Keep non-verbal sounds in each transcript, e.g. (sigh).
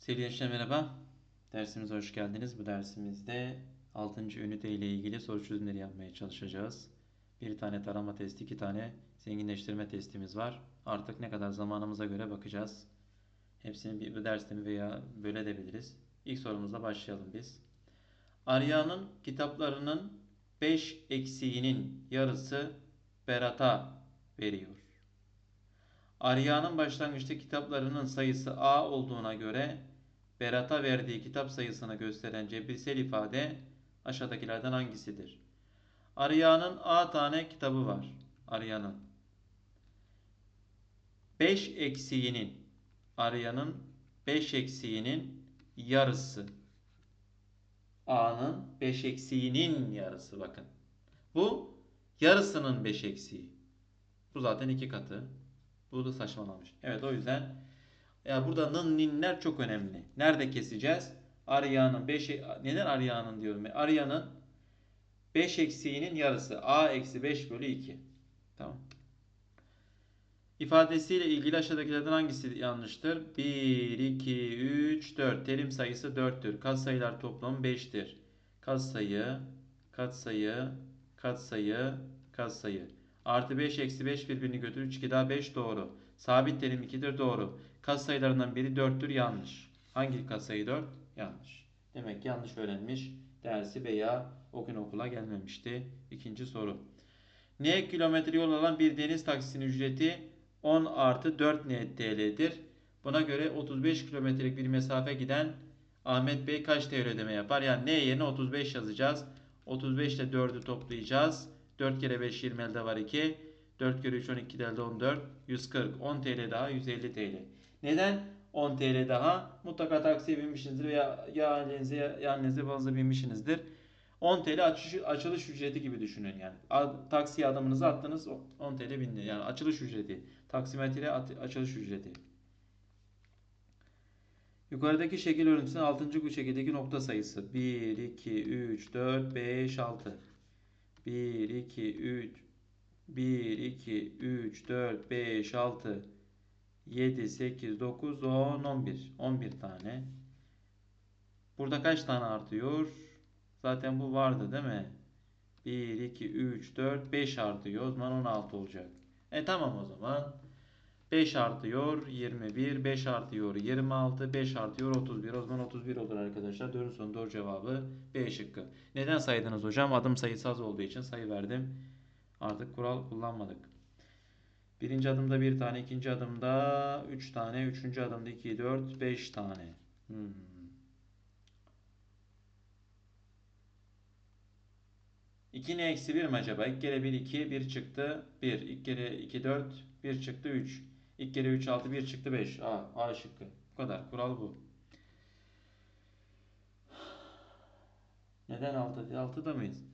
Sevgili gençler merhaba. Dersimize hoş geldiniz. Bu dersimizde 6. ünite ile ilgili soru çözümleri yapmaya çalışacağız. Bir tane tarama testi, iki tane zenginleştirme testimiz var. Artık ne kadar zamanımıza göre bakacağız. Hepsini bir, bir derste mi veya böyle edebiliriz. İlk sorumuzla başlayalım biz. Arya'nın kitaplarının 5 eksiğinin yarısı Berat'a veriyor. Arya'nın başlangıçta kitaplarının sayısı A olduğuna göre Berat'a verdiği kitap sayısını gösteren cebirsel ifade aşağıdakilerden hangisidir? Arya'nın A tane kitabı var. Arya'nın. 5 eksiğinin Arya'nın 5 eksiğinin yarısı. A'nın 5 eksiğinin yarısı bakın. Bu yarısının 5 eksiği. Bu zaten iki katı. Bu da saçmalamış. Evet o yüzden ya burada nın ninler çok önemli. Nerede keseceğiz? Arya'nın 5 neden Arya'nın diyorum? Arya'nın 5 eksiğinin yarısı. A eksi 5 bölü 2. Tamam. İfadesiyle ilgili aşağıdakilerden hangisi yanlıştır? 1, 2, 3, 4. Terim sayısı 4'tür. Katsayılar toplamı 5'tir. Katsayı, katsayı, katsayı, katsayı. Artı 5 eksi 5 birbirini götürür. 2 daha 5 doğru. Sabit terim 2'dir doğru. Katsayılarından biri 4'tür yanlış. Hangi katsayı 4? Yanlış. Demek yanlış öğrenmiş. Dersi veya o gün okula gelmemişti. İkinci soru. Ne kilometre yol alan bir deniz taksisinin ücreti 10 artı 4 net TL'dir. Buna göre 35 kilometrelik bir mesafe giden Ahmet Bey kaç TL ödeme yapar? Yani ne yerine 35 yazacağız. 35 ile 4'ü toplayacağız. 4 kere 5 20 elde var 2. 4 kere 3 12 elde 14. 140. 10 TL daha 150 TL. Neden 10 TL daha? Mutlaka taksiye binmişsinizdir veya ya ailenize ya annenize babanıza binmişsinizdir. 10 TL açış, açılış ücreti gibi düşünün yani. A, taksiye adımınızı attınız 10 TL bindi. Yani açılış ücreti. Taksimetre at, açılış ücreti. Yukarıdaki şekil örüntüsünün 6. bu şekildeki nokta sayısı 1, 2, 3, 4, 5, 6. 1, 2, 3, 1, 2, 3, 4, 5, 6, 7, 8, 9, 10, 11. 11 tane. Burada kaç tane artıyor? Zaten bu vardı değil mi? 1, 2, 3, 4, 5 artıyor. O zaman 16 olacak. E tamam o zaman. 5 artıyor 21, 5 artıyor 26, 5 artıyor 31. O zaman 31 olur arkadaşlar. Dördüncü sorunun doğru cevabı B şıkkı. Neden saydınız hocam? Adım sayısı az olduğu için sayı verdim. Artık kural kullanmadık. Birinci adımda bir tane, ikinci adımda 3 tane, üçüncü adımda 2, 4, 5 tane. Hmm. İki ne eksi 1 mi acaba? 2 kere 1 2, 1 çıktı 1. 2 kere 2 4, 1 çıktı 3. 2 kere 3 6, 1 çıktı 5. A, A şıkkı. Bu kadar. Kural bu. Neden 6? 6'da mıyız?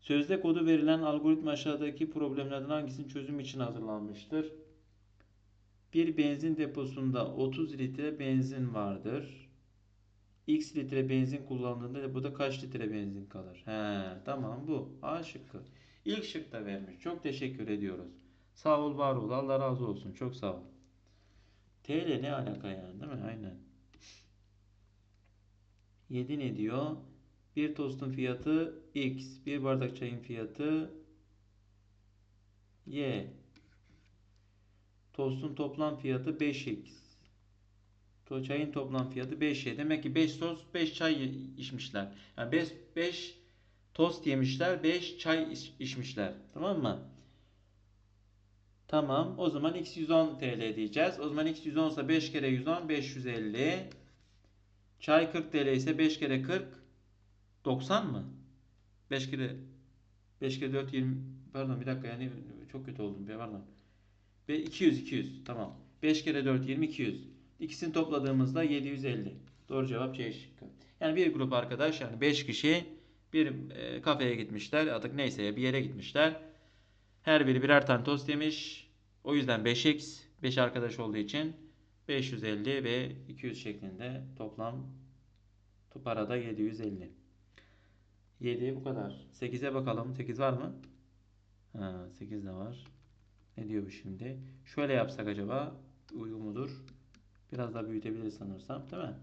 Sözde kodu verilen algoritma aşağıdaki problemlerden hangisinin çözüm için hazırlanmıştır? Bir benzin deposunda 30 litre benzin vardır. X litre benzin kullandığında da burada kaç litre benzin kalır? He, tamam bu. A şıkkı. İlk şıkta vermiş. Çok teşekkür ediyoruz. Sağ ol, var ol. Allah razı olsun. Çok sağ ol. TL ne alaka yani değil mi? Aynen. 7 ne diyor? Bir tostun fiyatı X. Bir bardak çayın fiyatı Y. Tostun toplam fiyatı 5X. To çayın toplam fiyatı 5Y. Demek ki 5 tost 5 çay içmişler. Yani 5, 5 tost yemişler 5 çay iç, içmişler. Tamam mı? Tamam. O zaman x 110 TL diyeceğiz. O zaman x 110 ise 5 kere 110 550. Çay 40 TL ise 5 kere 40 90 mı? 5 kere 5 kere 4 20 pardon bir dakika yani çok kötü oldum pardon. Ve 200 200 tamam. 5 kere 4 20 200. İkisini topladığımızda 750. Doğru cevap C şıkkı. Yani bir grup arkadaş yani 5 kişi bir e, kafeye gitmişler artık neyse bir yere gitmişler. Her biri birer tane tost yemiş. O yüzden 5x 5 arkadaş olduğu için 550 ve 200 şeklinde toplam parada 750. 7 bu kadar. 8'e bakalım. 8 var mı? Ha, 8 de var. Ne diyor bu şimdi? Şöyle yapsak acaba uygun mudur? Biraz daha büyütebiliriz sanırsam değil mi?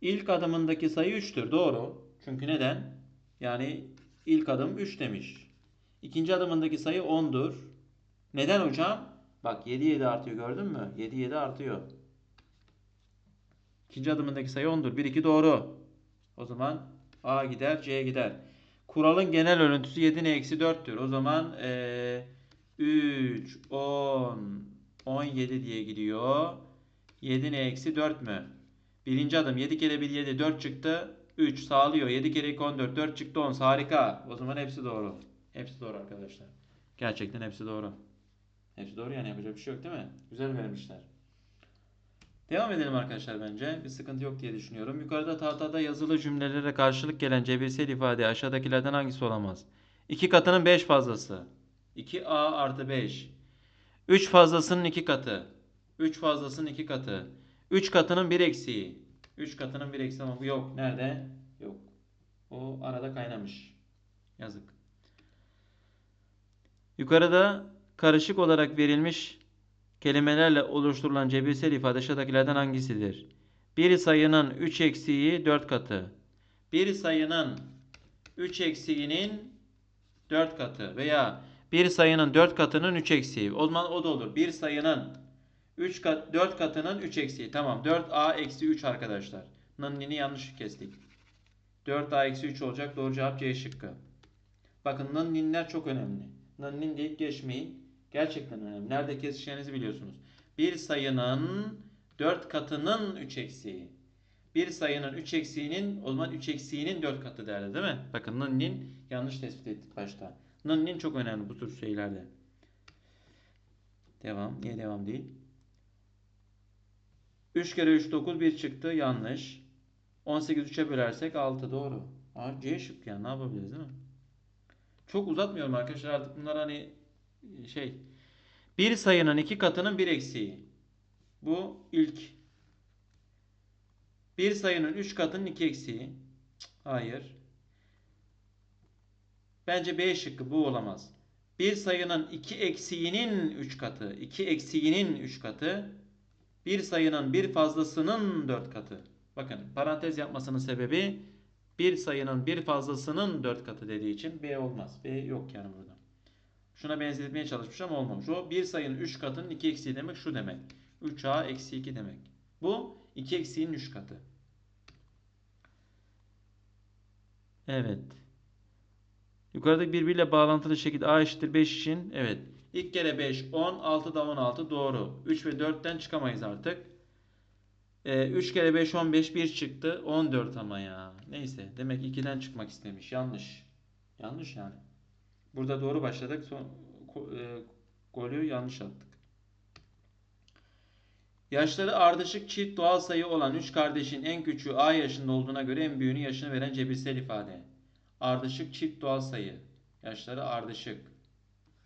İlk adımındaki sayı 3'tür. Doğru. Çünkü neden? Yani ilk adım 3 demiş. İkinci adımındaki sayı 10'dur. Neden hocam? Bak 7 7 artıyor gördün mü? 7 7 artıyor. İkinci adımındaki sayı 10'dur. 1 2 doğru. O zaman A gider C gider. Kuralın genel örüntüsü 7 n eksi 4'tür. O zaman eee 3 10 17 diye gidiyor. 7 n eksi 4 mü? Birinci adım 7 kere 1 7 4 çıktı. 3 sağlıyor. 7 kere 2 14 4 çıktı 10 harika. O zaman hepsi doğru. Hepsi doğru arkadaşlar. Gerçekten hepsi doğru. Hepsi doğru yani yapacak bir şey yok değil mi? Güzel vermişler. Devam edelim arkadaşlar bence. Bir sıkıntı yok diye düşünüyorum. Yukarıda tahtada yazılı cümlelere karşılık gelen cebirsel ifade aşağıdakilerden hangisi olamaz? 2 katının 5 fazlası. 2a artı 5. 3 fazlasının 2 katı. 3 fazlasının 2 katı. 3 katının 1 eksiği. 3 katının 1 eksiği ama bu yok. Nerede? Yok. O arada kaynamış. Yazık. Yukarıda karışık olarak verilmiş kelimelerle oluşturulan cebirsel ifade aşağıdakilerden hangisidir? Bir sayının 3 eksiği 4 katı. Bir sayının 3 eksiğinin 4 katı veya bir sayının 4 katının 3 eksiği. O zaman o da olur. Bir sayının 3 kat 4 katının 3 eksiği. Tamam. 4a eksi 3 arkadaşlar. Nınni yanlış kestik. 4a eksi 3 olacak. Doğru cevap C şıkkı. Bakın nınninler çok önemli. Nınnin deyip geçmeyin. Gerçekten önemli. Nerede kesişeceğinizi biliyorsunuz. Bir sayının 4 katının 3 eksiği. Bir sayının 3 eksiğinin o zaman 3 eksiğinin 4 katı derdi değil mi? Bakın nınnin yanlış tespit ettik başta. Nınnin çok önemli bu tür şeylerde. Devam. Niye devam değil? 3 kere 3 9 1 çıktı. Yanlış. 18 3'e bölersek 6 doğru. Aa, C şık yani ne yapabiliriz değil mi? Çok uzatmıyorum arkadaşlar artık bunlar hani şey. Bir sayının iki katının bir eksiği. Bu ilk. Bir sayının üç katının iki eksiği. Hayır. Bence B şıkkı bu olamaz. Bir sayının iki eksiğinin üç katı. iki eksiğinin üç katı. Bir sayının bir fazlasının dört katı. Bakın parantez yapmasının sebebi bir sayının bir fazlasının dört katı dediği için B olmaz. B yok yani burada. Şuna benzetmeye çalışmış ama olmamış. O bir sayının 3 katının 2 eksiği demek şu demek. 3a eksi 2 demek. Bu 2 eksiğinin 3 katı. Evet. Yukarıdaki birbiriyle bağlantılı şekilde a eşittir 5 için evet. İlk kere 5 10 6 da 16 doğru. 3 ve 4'ten çıkamayız artık. Ee, 3 kere 5 15 1 çıktı. 14 ama ya. Neyse demek 2'den çıkmak istemiş. Yanlış. Yanlış yani. Burada doğru başladık. Son e, golü yanlış attık. Yaşları ardışık çift doğal sayı olan 3 kardeşin en küçüğü A yaşında olduğuna göre en büyüğünün yaşını veren cebirsel ifade. Ardışık çift doğal sayı. Yaşları ardışık.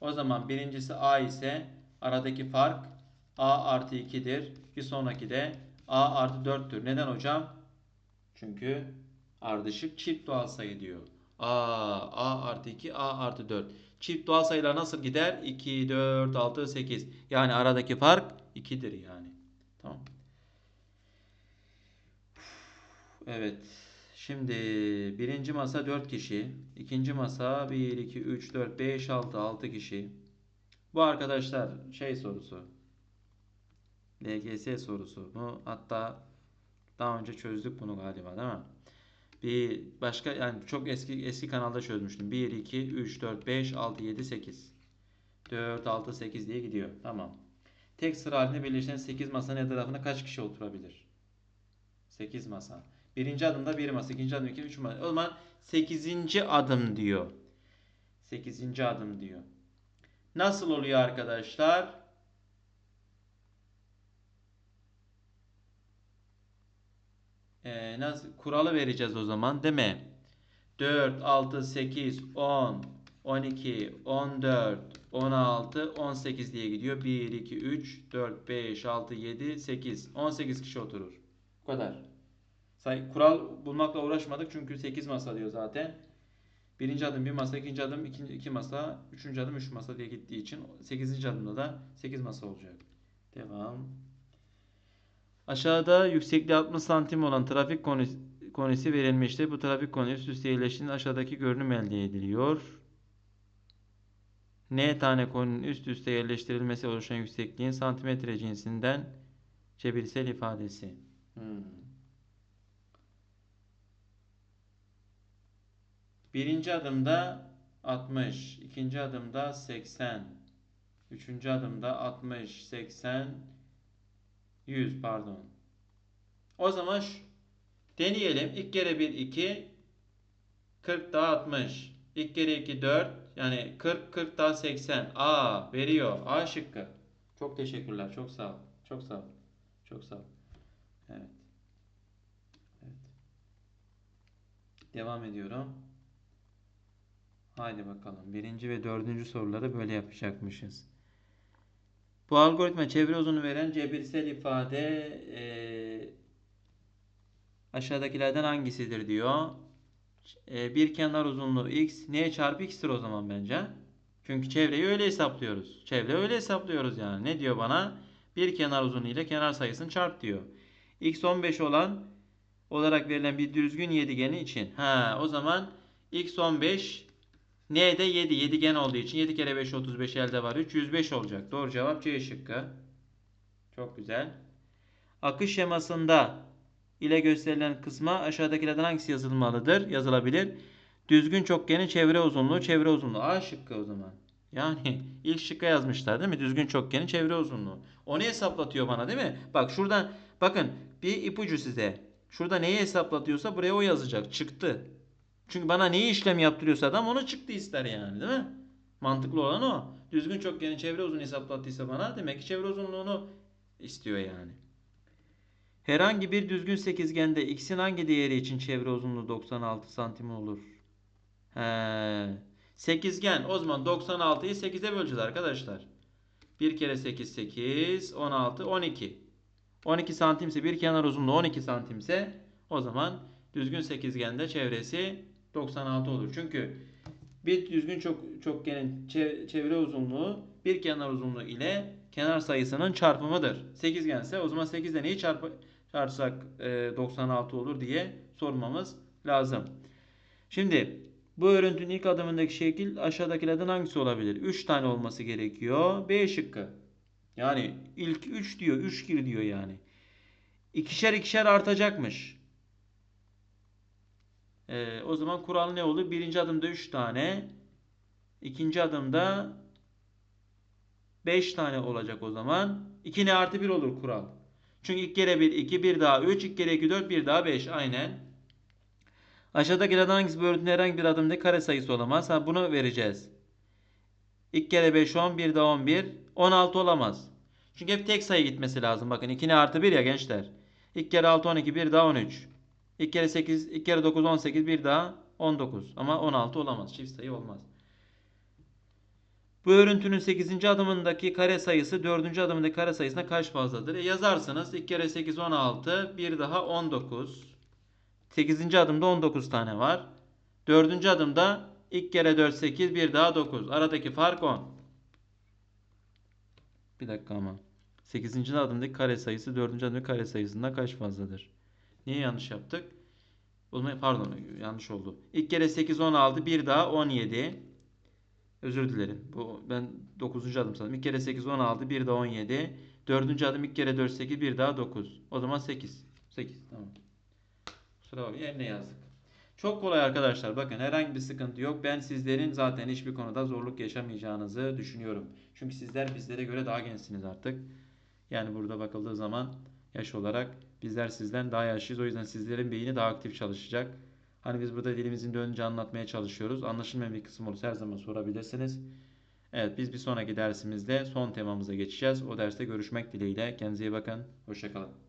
O zaman birincisi A ise aradaki fark A artı 2'dir. Bir sonraki de A artı 4'tür. Neden hocam? Çünkü ardışık çift doğal sayı diyor. A, A artı 2, A artı 4. Çift doğal sayılar nasıl gider? 2, 4, 6, 8. Yani aradaki fark 2'dir yani. Tamam. Evet. Şimdi birinci masa 4 kişi. ikinci masa 1, 2, 3, 4, 5, 6, 6 kişi. Bu arkadaşlar şey sorusu. LGS sorusu. Bu hatta daha önce çözdük bunu galiba değil mi? Bir başka yani çok eski eski kanalda çözmüştüm. 1 2 3 4 5 6 7 8. 4 6 8 diye gidiyor. Tamam. Tek sıra halinde birleşen 8 masanın etrafında kaç kişi oturabilir? 8 masa. Birinci adımda 1 masa, ikinci adım 2, 3 masa. O zaman 8. adım diyor. 8. adım diyor. Nasıl oluyor arkadaşlar? Nasıl kuralı vereceğiz o zaman değil mi? 4, 6, 8, 10, 12, 14, 16, 18 diye gidiyor. 1, 2, 3, 4, 5, 6, 7, 8. 18 kişi oturur. Bu kadar. Say, kural bulmakla uğraşmadık çünkü 8 masa diyor zaten. Birinci adım bir masa, ikinci adım iki, iki masa, üçüncü adım üç masa diye gittiği için 8. adımda da 8 masa olacak. Devam. Aşağıda yüksekliği 60 santim olan trafik konisi, konisi verilmiştir. Bu trafik konu üst üste yerleştiğinde aşağıdaki görünüm elde ediliyor. N tane konunun üst üste yerleştirilmesi oluşan yüksekliğin santimetre cinsinden cebirsel ifadesi. Hmm. Birinci adımda 60, ikinci adımda 80, üçüncü adımda 60, 80, 100 pardon. O zaman şu, deneyelim. İlk kere 1 2 40 daha 60. İlk kere 2 4 yani 40 40 daha 80. A veriyor. A şıkkı. Çok teşekkürler. Çok sağ ol. Çok sağ ol. Çok sağ ol. Evet. Evet. Devam ediyorum. Haydi bakalım. Birinci ve dördüncü soruları böyle yapacakmışız. Bu algoritma çevre uzunu veren cebirsel ifade e, aşağıdakilerden hangisidir diyor. E, bir kenar uzunluğu x neye çarpı x'tir o zaman bence. Çünkü çevreyi öyle hesaplıyoruz. Çevre öyle hesaplıyoruz yani. Ne diyor bana? Bir kenar uzunluğu ile kenar sayısını çarp diyor. x 15 olan olarak verilen bir düzgün yedigenin için. Ha, o zaman x 15 N'de 7. Yedigen olduğu için 7 kere 5 35 elde var. 3 105 olacak. Doğru cevap C şıkkı. Çok güzel. Akış şemasında ile gösterilen kısma aşağıdakilerden hangisi yazılmalıdır? Yazılabilir. Düzgün çokgenin çevre uzunluğu, çevre uzunluğu. A şıkkı o zaman. Yani (laughs) ilk şıkka yazmışlar değil mi? Düzgün çokgenin çevre uzunluğu. Onu hesaplatıyor bana değil mi? Bak şuradan bakın bir ipucu size. Şurada neyi hesaplatıyorsa buraya o yazacak. Çıktı. Çünkü bana neyi işlem yaptırıyorsa adam onu çıktı ister yani değil mi? Mantıklı olan o. Düzgün çokgenin çevre uzunluğu hesaplattıysa bana demek ki çevre uzunluğunu istiyor yani. Herhangi bir düzgün sekizgende x'in hangi değeri için çevre uzunluğu 96 santim olur? He. Sekizgen o zaman 96'yı 8'e böleceğiz arkadaşlar. 1 kere 8 8 16 12. 12 santimse bir kenar uzunluğu 12 santimse o zaman düzgün sekizgende çevresi 96 olur. Çünkü bir düzgün çok çokgenin çevre uzunluğu bir kenar uzunluğu ile kenar sayısının çarpımıdır. Sekizgense o zaman 8 ile neyi çarpı, çarpsak e, 96 olur diye sormamız lazım. Şimdi bu örüntünün ilk adımındaki şekil aşağıdakilerden hangisi olabilir? 3 tane olması gerekiyor. B şıkkı. Yani ilk 3 diyor. 3 gir diyor yani. İkişer ikişer artacakmış. Ee, o zaman kural ne olur? Birinci adımda 3 tane. ikinci adımda 5 tane olacak o zaman. 2 ne artı 1 olur kural. Çünkü ilk kere 1, 2, 1 daha 3, ilk kere 2, 4, 1 daha 5. Aynen. Aşağıdakilerden hangisi bu örüntünün herhangi bir adımda kare sayısı olamaz? Ha, bunu vereceğiz. İlk kere 5, 10, 1 daha 11. 16 olamaz. Çünkü hep tek sayı gitmesi lazım. Bakın 2 ne artı 1 ya gençler. İlk kere 6, 12, 1 daha 13. İlk kere 8, ilk kere 9, 18, bir daha 19. Ama 16 olamaz. Çift sayı olmaz. Bu örüntünün 8. adımındaki kare sayısı 4. adımındaki kare sayısına kaç fazladır? E yazarsınız. İlk kere 8, 16. Bir daha 19. 8. adımda 19 tane var. 4. adımda ilk kere 4, 8. Bir daha 9. Aradaki fark 10. Bir dakika ama. 8. adımdaki kare sayısı 4. adımdaki kare sayısından kaç fazladır? Niye yanlış yaptık? Pardon yanlış oldu. İlk kere 8 16 bir daha 17. Özür dilerim. Bu ben 9. adım sandım. İlk kere 8 16 bir daha 17. 4. adım ilk kere 4 8 bir daha 9. O zaman 8. 8 tamam. Kusura bakmayın yerine yazdık. Çok kolay arkadaşlar. Bakın herhangi bir sıkıntı yok. Ben sizlerin zaten hiçbir konuda zorluk yaşamayacağınızı düşünüyorum. Çünkü sizler bizlere göre daha gençsiniz artık. Yani burada bakıldığı zaman yaş olarak bizler sizden daha yaşlıyız. O yüzden sizlerin beyni daha aktif çalışacak. Hani biz burada dilimizin dönünce anlatmaya çalışıyoruz. Anlaşılmayan bir kısım olursa her zaman sorabilirsiniz. Evet biz bir sonraki dersimizde son temamıza geçeceğiz. O derste görüşmek dileğiyle. Kendinize iyi bakın. Hoşçakalın.